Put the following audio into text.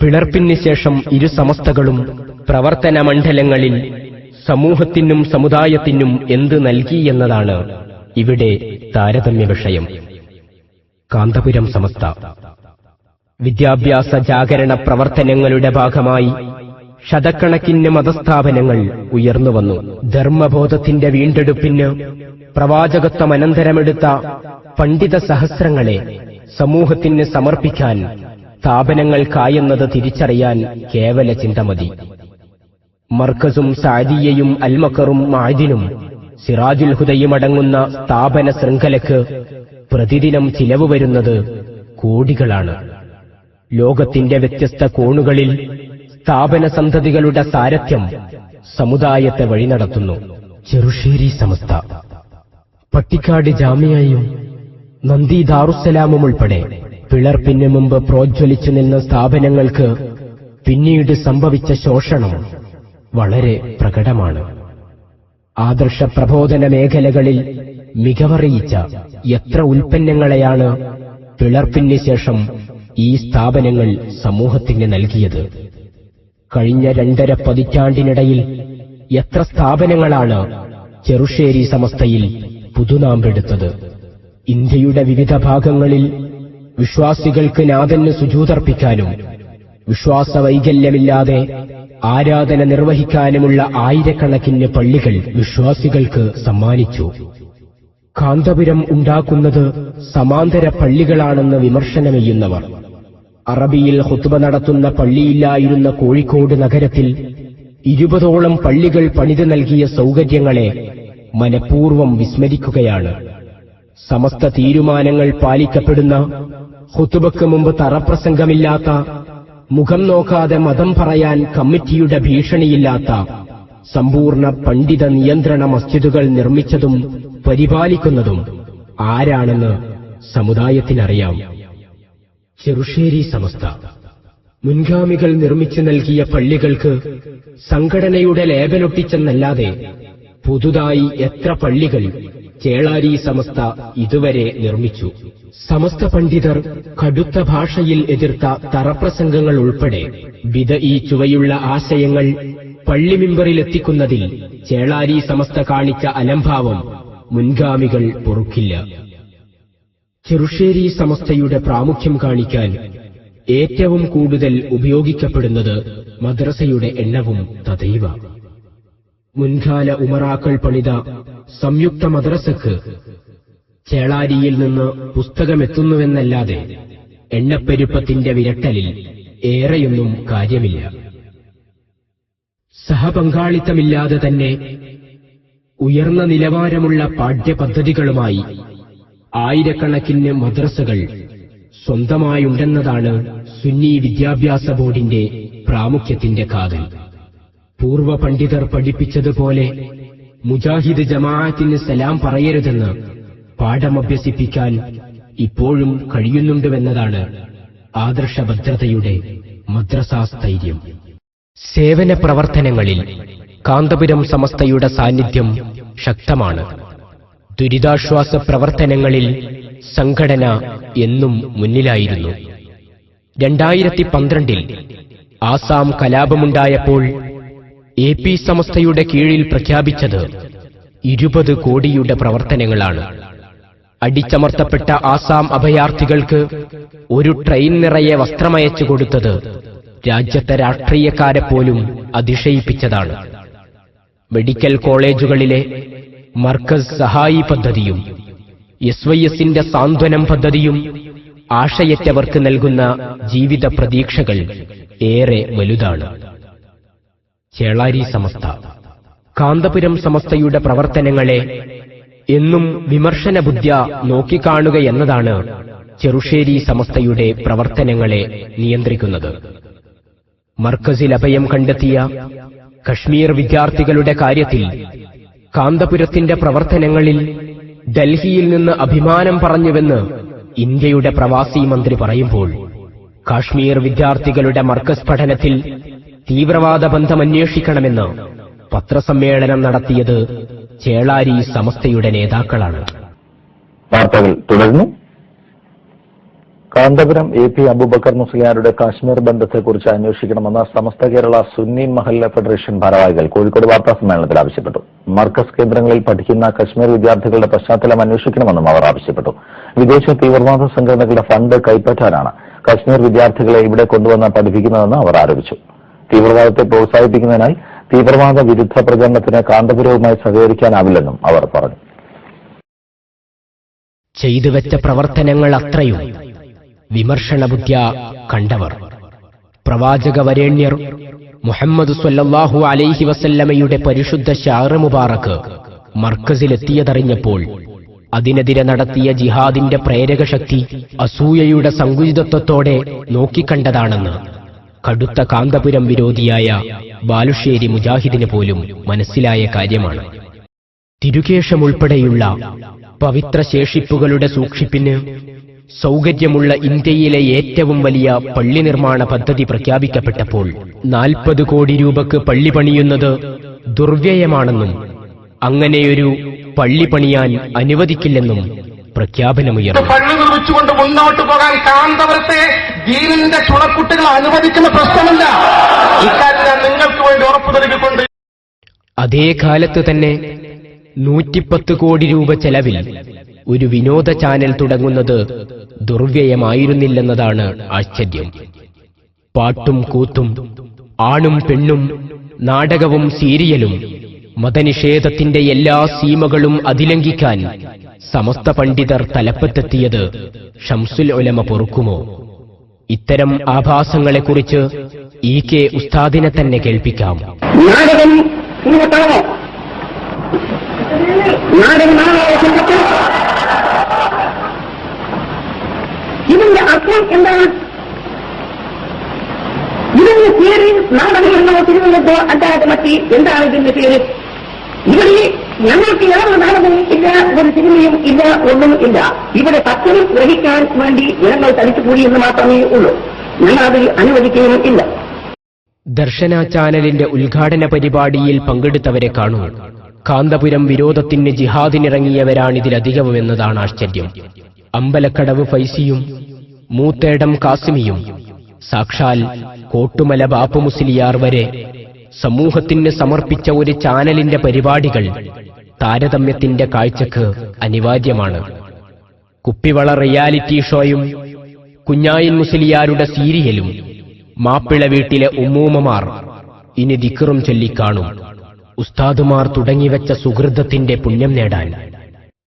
പിളർപ്പിന് ശേഷം ഇരു സമസ്തകളും പ്രവർത്തന മണ്ഡലങ്ങളിൽ സമൂഹത്തിനും സമുദായത്തിനും എന്ത് നൽകി എന്നതാണ് ഇവിടെ താരതമ്യ വിഷയം കാന്തപുരം സമസ്ത. വിദ്യാഭ്യാസ ജാഗരണ പ്രവർത്തനങ്ങളുടെ ഭാഗമായി ശതക്കണക്കിന് മതസ്ഥാപനങ്ങൾ ഉയർന്നുവന്നു ധർമ്മബോധത്തിന്റെ വീണ്ടെടുപ്പിന് പ്രവാചകത്വം അനന്തരമെടുത്ത പണ്ഡിത സഹസ്രങ്ങളെ സമൂഹത്തിന് സമർപ്പിക്കാൻ സ്ഥാപനങ്ങൾക്കായെന്നത് തിരിച്ചറിയാൻ കേവല ചിന്ത മതി. മർക്കസും സാദിയയും അൽമക്കറും മാദിനും സിറാജുൽ ഹുദയുമടങ്ങുന്ന സ്ഥാപന ശൃംഖലക്ക് പ്രതിദിനം ചിലവ് വരുന്നത് കോടികളാണ്. ലോകത്തിന്റെ വ്യത്യസ്ത കോണുകളിൽ സ്ഥാപന സന്തതികളുടെ സാരഥ്യം സമുദായത്തെ വഴി നടത്തുന്നു. ചെറുശ്ശേരി സമസ്ത. പട്ടിക്കാട് ജാമ്യയും നന്ദി ദാറുസലാമും ഉൾപ്പെടെ പിളർപ്പിന് മുമ്പ് പ്രോജ്വലിച്ചു നിന്ന സ്ഥാപനങ്ങൾക്ക് പിന്നീട് സംഭവിച്ച ശോഷണം വളരെ പ്രകടമാണ്. ആദർശ പ്രബോധന മേഖലകളിൽ മികവറിയിച്ച എത്ര ഉൽപ്പന്നങ്ങളെയാണ് പിളർപ്പിന് ശേഷം ഈ സ്ഥാപനങ്ങൾ സമൂഹത്തിന് നൽകിയത്? കഴിഞ്ഞ രണ്ടര പതിറ്റാണ്ടിനിടയിൽ എത്ര സ്ഥാപനങ്ങളാണ് ചെറുശ്ശേരി സമസ്തയിൽ പുതുനാമ്പെടുത്തത്? ഇന്ത്യയുടെ വിവിധ ഭാഗങ്ങളിൽ വിശ്വാസികൾക്ക് നാഥന് സുജൂതർപ്പിക്കാനും വിശ്വാസ വൈകല്യമില്ലാതെ ആരാധന നിർവഹിക്കാനുമുള്ള ആയിരക്കണക്കിന് പള്ളികൾ വിശ്വാസികൾക്ക് സമ്മാനിച്ചു. കാന്തപുരം ഉണ്ടാക്കുന്നത് സമാന്തര പള്ളികളാണെന്ന് വിമർശനമെയ്യുന്നവർ. അറബിയിൽ ഹുത്തുബ നടത്തുന്ന പള്ളിയില്ലായിരുന്ന കോഴിക്കോട് നഗരത്തിൽ ഇരുപതോളം പള്ളികൾ പണിത് നൽകിയ സൗകര്യങ്ങളെ മനഃപൂർവം വിസ്മരിക്കുകയാണ്. സമസ്ത തീരുമാനങ്ങൾ പാലിക്കപ്പെടുന്ന ഹുത്തുബക്ക് മുമ്പ് തറപ്രസംഗമില്ലാത്ത മുഖം നോക്കാതെ മതം പറയാൻ കമ്മിറ്റിയുടെ ഭീഷണിയില്ലാത്ത സമ്പൂർണ പണ്ഡിത നിയന്ത്രണ മസ്ജിദുകൾ നിർമ്മിച്ചതും പരിപാലിക്കുന്നതും ആരാണെന്ന് സമുദായത്തിനറിയാം. ചെറുശ്ശേരി സമസ്ത. മുൻഗാമികൾ നിർമ്മിച്ചു നൽകിയ പള്ളികൾക്ക് സംഘടനയുടെ ലേബലൊട്ടിച്ചെന്നല്ലാതെ പുതുതായി എത്ര പള്ളികൾ ചേളാരി സമസ്ത ഇതുവരെ നിർമ്മിച്ചു. സമസ്ത പണ്ഡിതർ കടുത്ത ഭാഷയിൽ എതിർത്ത തറപ്രസംഗങ്ങൾ ഉൾപ്പെടെ വിധ ഈ ചുവയുള്ള ആശയങ്ങൾ പള്ളിമിമ്പറിലെത്തിക്കുന്നതിൽ ചേളാരി സമസ്ത കാണിച്ച അലംഭാവം മുൻഗാമികൾ പൊറുക്കില്ല. ചെറുശ്ശേരി സമസ്തയുടെ പ്രാമുഖ്യം കാണിക്കാൻ ഏറ്റവും കൂടുതൽ ഉപയോഗിക്കപ്പെടുന്നത് മദ്രസയുടെ എണ്ണവും തദൈവ മുൻകാല ഉമറാക്കൾ പണിത സംയുക്ത മദ്രസക്ക് ചേളാരിയിൽ നിന്ന് പുസ്തകമെത്തുന്നുവെന്നല്ലാതെ എണ്ണപ്പെരുപ്പത്തിന്റെ വിരട്ടലിൽ ഏറെയൊന്നും കാര്യമില്ല. സഹപങ്കാളിത്തമില്ലാതെ തന്നെ ഉയർന്ന നിലവാരമുള്ള പാഠ്യപദ്ധതികളുമായി ആയിരക്കണക്കിന് മദ്രസകൾ സ്വന്തമായുണ്ടെന്നതാണ് സുന്നി വിദ്യാഭ്യാസ ബോർഡിന്റെ പ്രാമുഖ്യത്തിന്റെ കാതൽ. പൂർവ പണ്ഡിതർ പഠിപ്പിച്ചതുപോലെ മുജാഹിദ് ജമാഅത്തിന് സലാം പറയരുതെന്ന് പാഠമഭ്യസിപ്പിക്കാൻ ഇപ്പോഴും കഴിയുന്നുണ്ടുവെന്നതാണ് ആദർശഭദ്രതയുടെ മദ്രസാസ്ഥൈര്യം. സേവന പ്രവർത്തനങ്ങളിൽ കാന്തപുരം സമസ്തയുടെ സാന്നിധ്യം ശക്തമാണ്. ദുരിതാശ്വാസ പ്രവർത്തനങ്ങളിൽ സംഘടന എന്നും മുന്നിലായിരുന്നു. രണ്ടായിരത്തി പന്ത്രണ്ടിൽ ആസാം കലാപമുണ്ടായപ്പോൾ എ പി സമസ്തയുടെ കീഴിൽ പ്രഖ്യാപിച്ചത് ഇരുപത് കോടിയുടെ പ്രവർത്തനങ്ങളാണ്. അടിച്ചമർത്തപ്പെട്ട ആസാം അഭയാർത്ഥികൾക്ക് ഒരു ട്രെയിൻ നിറയെ വസ്ത്രമയച്ചു കൊടുത്തത് രാജ്യത്തെ രാഷ്ട്രീയക്കാരെ പോലും അതിശയിപ്പിച്ചതാണ്. മെഡിക്കൽ കോളേജുകളിലെ മർക്കസ് സഹായി പദ്ധതിയും എസ് വൈ എസിന്റെ സാന്ത്വനം പദ്ധതിയും ആശയറ്റവർക്ക് നൽകുന്ന ജീവിത പ്രതീക്ഷകൾ ഏറെ വലുതാണ്. ചേളാരി സമസ്ത. കാന്തപുരം സമസ്തയുടെ പ്രവർത്തനങ്ങളെ എന്നും വിമർശന ബുദ്ധ്യ നോക്കിക്കാണുക എന്നതാണ് ചെറുശ്ശേരി സമസ്തയുടെ പ്രവർത്തനങ്ങളെ നിയന്ത്രിക്കുന്നത്. മർക്കസിൽ അഭയം കണ്ടെത്തിയ കശ്മീർ വിദ്യാർത്ഥികളുടെ കാര്യത്തിൽ കാന്തപുരത്തിന്റെ പ്രവർത്തനങ്ങളിൽ ഡൽഹിയിൽ നിന്ന് അഭിമാനം പറഞ്ഞുവെന്ന് ഇന്ത്യയുടെ പ്രവാസി മന്ത്രി പറയുമ്പോൾ കാശ്മീർ വിദ്യാർത്ഥികളുടെ മർക്കസ് പഠനത്തിൽ തീവ്രവാദ ബന്ധം അന്വേഷിക്കണമെന്ന് പത്രസമ്മേളനം നടത്തിയത് ചേളാരി സമസ്തയുടെ നേതാക്കളാണ്. വാർത്തകൾ തുടർന്നു കാന്തപുരം എ പി അബൂബക്കർ മുസ്ലിയാരുടെ കാശ്മീർ ബന്ധത്തെക്കുറിച്ച് അന്വേഷിക്കണമെന്ന് സമസ്ത കേരള സുന്നി മഹല്ല ഫെഡറേഷൻ ഭാരവാഹികൾ കോഴിക്കോട് വാർത്താ സമ്മേളനത്തിൽ ആവശ്യപ്പെട്ടു. മർക്കസ് കേന്ദ്രങ്ങളിൽ പഠിക്കുന്ന കശ്മീർ വിദ്യാർത്ഥികളുടെ പശ്ചാത്തലം അന്വേഷിക്കണമെന്നും അവർ ആവശ്യപ്പെട്ടു. വിദേശ തീവ്രവാദ സംഘടനകളുടെ ഫണ്ട് കൈപ്പറ്റാനാണ് കശ്മീർ വിദ്യാർത്ഥികളെ ഇവിടെ കൊണ്ടുവന്ന് പഠിപ്പിക്കുന്നതെന്ന് അവർ ആരോപിച്ചു. തീവ്രവാദത്തെ പ്രോത്സാഹിപ്പിക്കുന്നതിനാൽ തീവ്രവാദ വിരുദ്ധ പ്രചരണത്തിന് കാന്തപുരവുമായി സഹകരിക്കാനാവില്ലെന്നും അവർ പറഞ്ഞു. ചെയ്തുവെച്ച പ്രവർത്തനങ്ങൾ അത്രയും. വിമർശനബുദ്ധ്യ കണ്ടവർ. പ്രവാചക വരേണ്യർ മുഹമ്മദ് സ്വല്ലല്ലാഹു അലൈഹി വസല്ലമയുടെ പരിശുദ്ധ ഷാറ് മുബാറക്ക് മർക്കസിലെത്തിയതറിഞ്ഞപ്പോൾ അതിനെതിരെ നടത്തിയ ജിഹാദിന്റെ പ്രേരകശക്തി അസൂയയുടെ സങ്കുചിതത്വത്തോടെ നോക്കിക്കണ്ടതാണെന്ന് കടുത്ത കാന്തപുരം വിരോധിയായ ബാലുശ്ശേരി മുജാഹിദിന് പോലും മനസ്സിലായ കാര്യമാണ്. തിരുകേഷമുൾപ്പെടെയുള്ള പവിത്ര ശേഷിപ്പുകളുടെ സൂക്ഷിപ്പിന് സൗകര്യമുള്ള ഇന്ത്യയിലെ ഏറ്റവും വലിയ പള്ളി നിർമ്മാണ പദ്ധതി പ്രഖ്യാപിക്കപ്പെട്ടപ്പോൾ നാൽപ്പത് കോടി രൂപക്ക് പള്ളി പണിയുന്നത് ദുർവ്യയമാണെന്നും അങ്ങനെയൊരു പള്ളി പണിയാൻ അനുവദിക്കില്ലെന്നും പ്രഖ്യാപനമുയർന്നു. പള്ളി നിർമ്മിച്ചുകൊണ്ട് മുന്നോട്ട് പോകാൻ കാന്തപുരത്തെ ദീനിന്റെ ചുണക്കുട്ടികൾ അനുവദിക്കുന്ന പ്രശ്നമല്ല. ഇക്കാര്യം ഞാൻ നിങ്ങൾക്ക് വേണ്ടി ഉറപ്പു നൽകിക്കൊണ്ട് അതേ കാലത്ത് തന്നെ നൂറ്റിപ്പത്ത് കോടി രൂപ ചെലവിൽ ഒരു വിനോദ ചാനൽ തുടങ്ങുന്നത് ദുർവ്യയമായിരുന്നില്ലെന്നതാണ് ആശ്ചര്യം. പാട്ടും കൂത്തും ആണും പെണ്ണും നാടകവും സീരിയലും മതനിഷേധത്തിന്റെ എല്ലാ സീമകളും അതിലംഘിക്കാൻ സമസ്ത പണ്ഡിതർ തലപ്പത്തെത്തിയത് ഷംസുൽ ഒലമ പൊറുക്കുമോ? ഇത്തരം ആഭാസങ്ങളെക്കുറിച്ച് ഇ കെ ഉസ്താദിനെ തന്നെ കേൾപ്പിക്കാം. ഇതിന്റെ അർത്ഥം എന്താണ്? ഇതിന്റെ പേര് നാടകമെന്നോ തിരുവനന്തോ അല്ലാതെ മറ്റ് എന്താണ് ഇതിന്റെ പേര്? ഇവിടെ ഞങ്ങൾക്ക് യാതൊരു നാടകവും ഇല്ല ഒരു സിനിമയും ഇല്ല ഒന്നും ഇല്ല. ഇവിടെ തത്വം ഗ്രഹിക്കാൻ വേണ്ടി ജനങ്ങൾ തടിച്ചുകൂടി എന്ന് മാത്രമേ ഉള്ളൂ. ഞങ്ങൾ അതിൽ അനുവദിക്കുകയും ഇല്ല. ദർശന ചാനലിന്റെ ഉദ്ഘാടന പരിപാടിയിൽ പങ്കെടുത്തവരെ കാണൂ. കാന്തപുരം വിരോധത്തിന് ജിഹാദിനിറങ്ങിയവരാണിതിലധികവും എന്നതാണ് ആശ്ചര്യം. അമ്പലക്കടവ് ഫൈസിയും മൂത്തേടം കാസിമിയും സാക്ഷാൽ കോട്ടുമല ബാപ്പു മുസ്ലിയാർ വരെ സമൂഹത്തിന് സമർപ്പിച്ച ഒരു ചാനലിന്റെ പരിപാടികൾ താരതമ്യത്തിന്റെ കാഴ്ചക്ക് അനിവാര്യമാണ്. കുപ്പിവള റിയാലിറ്റി ഷോയും കുഞ്ഞായിൻ മുസ്ലിയാരുടെ സീരിയലും മാപ്പിള വീട്ടിലെ ഉമ്മൂമ്മമാർ ഇനി ദിക്കറും ചൊല്ലിക്കാണും. ഉസ്താദുമാർ തുടങ്ങിവെച്ച സുഹൃതത്തിന്റെ പുണ്യം നേടാൻ.